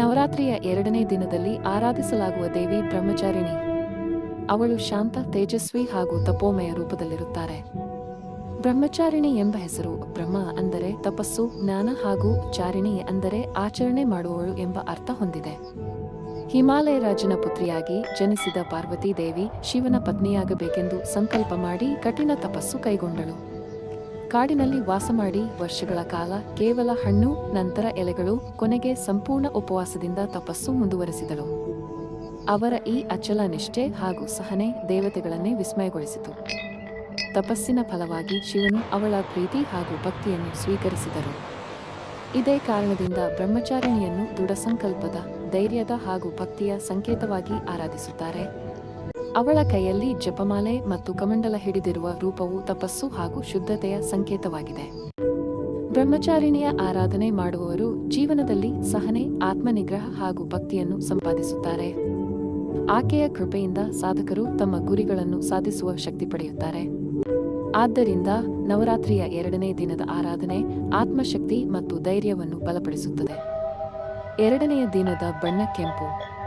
ನವರಾತ್ರಿಯ ಎರಡನೇ ದಿನದಲ್ಲಿ ಆರಾಧಿಸಲಾಗುವ ದೇವಿ ಬ್ರಹ್ಮಚಾರಿಣಿ. ಅವಳು ಶಾಂತ, ತೇಜಸ್ವಿ ಹಾಗೂ ತಪೋಮಯ ರೂಪದಲ್ಲಿರುತ್ತಾರೆ. ಬ್ರಹ್ಮಚಾರಿಣಿ ಎಂಬ ಹೆಸರು ಬ್ರಹ್ಮ ಅಂದರೆ ತಪಸ್ಸು, ಜ್ಞಾನ ಹಾಗೂ ಚಾರಿಣಿ ಅಂದರೆ ಆಚರಣೆ ಮಾಡುವವಳು ಎಂಬ ಅರ್ಥ ಹೊಂದಿದೆ. ಹಿಮಾಲಯ ರಾಜನ ಪುತ್ರಿಯಾಗಿ ಜನಿಸಿದ ಪಾರ್ವತಿ ದೇವಿ ಶಿವನ ಪತ್ನಿಯಾಗಬೇಕೆಂದು ಸಂಕಲ್ಪ ಮಾಡಿ ಕಠಿಣ ತಪಸ್ಸು ಕೈಗೊಂಡಳು. ಕಾಡಿನಲ್ಲಿ ವಾಸ ಮಾಡಿ ವರ್ಷಗಳ ಕಾಲ ಕೇವಲ ಹಣ್ಣು, ನಂತರ ಎಲೆಗಳು, ಕೊನೆಗೆ ಸಂಪೂರ್ಣ ಉಪವಾಸದಿಂದ ತಪಸ್ಸು ಮುಂದುವರೆಸಿದಳು. ಅವರ ಈ ಅಚಲ ನಿಷ್ಠೆ ಹಾಗೂ ಸಹನೆ ದೇವತೆಗಳನ್ನೇ ವಿಸ್ಮಯಗೊಳಿಸಿತು. ತಪಸ್ಸಿನ ಫಲವಾಗಿ ಶಿವನು ಅವಳ ಪ್ರೀತಿ ಹಾಗೂ ಭಕ್ತಿಯನ್ನು ಸ್ವೀಕರಿಸಿದರು. ಇದೇ ಕಾರಣದಿಂದ ಬ್ರಹ್ಮಚಾರಿಣಿಯನ್ನು ದೃಢ ಸಂಕಲ್ಪದ ಧೈರ್ಯದ ಹಾಗೂ ಭಕ್ತಿಯ ಸಂಕೇತವಾಗಿ ಆರಾಧಿಸುತ್ತಾರೆ. ಅವಳ ಕೈಯಲ್ಲಿ ಜಪಮಾಲೆ ಮತ್ತು ಕಮಂಡಲ ಹಿಡಿದಿರುವ ರೂಪವು ತಪಸ್ಸು ಹಾಗೂ ಶುದ್ಧತೆಯ ಸಂಕೇತವಾಗಿದೆ. ಬ್ರಹ್ಮಚಾರಿಣಿಯ ಆರಾಧನೆ ಮಾಡುವವರು ಜೀವನದಲ್ಲಿ ಸಹನೆ, ಆತ್ಮನಿಗ್ರಹ ಹಾಗೂ ಭಕ್ತಿಯನ್ನು ಸಂಪಾದಿಸುತ್ತಾರೆ. ಆಕೆಯ ಕೃಪೆಯಿಂದ ಸಾಧಕರು ತಮ್ಮ ಗುರಿಗಳನ್ನು ಸಾಧಿಸುವ ಶಕ್ತಿ ಪಡೆಯುತ್ತಾರೆ. ಆದ್ದರಿಂದ ನವರಾತ್ರಿಯ ಎರಡನೇ ದಿನದ ಆರಾಧನೆ ಆತ್ಮಶಕ್ತಿ ಮತ್ತು ಧೈರ್ಯವನ್ನು ಬಲಪಡಿಸುತ್ತದೆ. ಎರಡನೆಯ ದಿನದ ಬಣ್ಣ ಕೆಂಪು.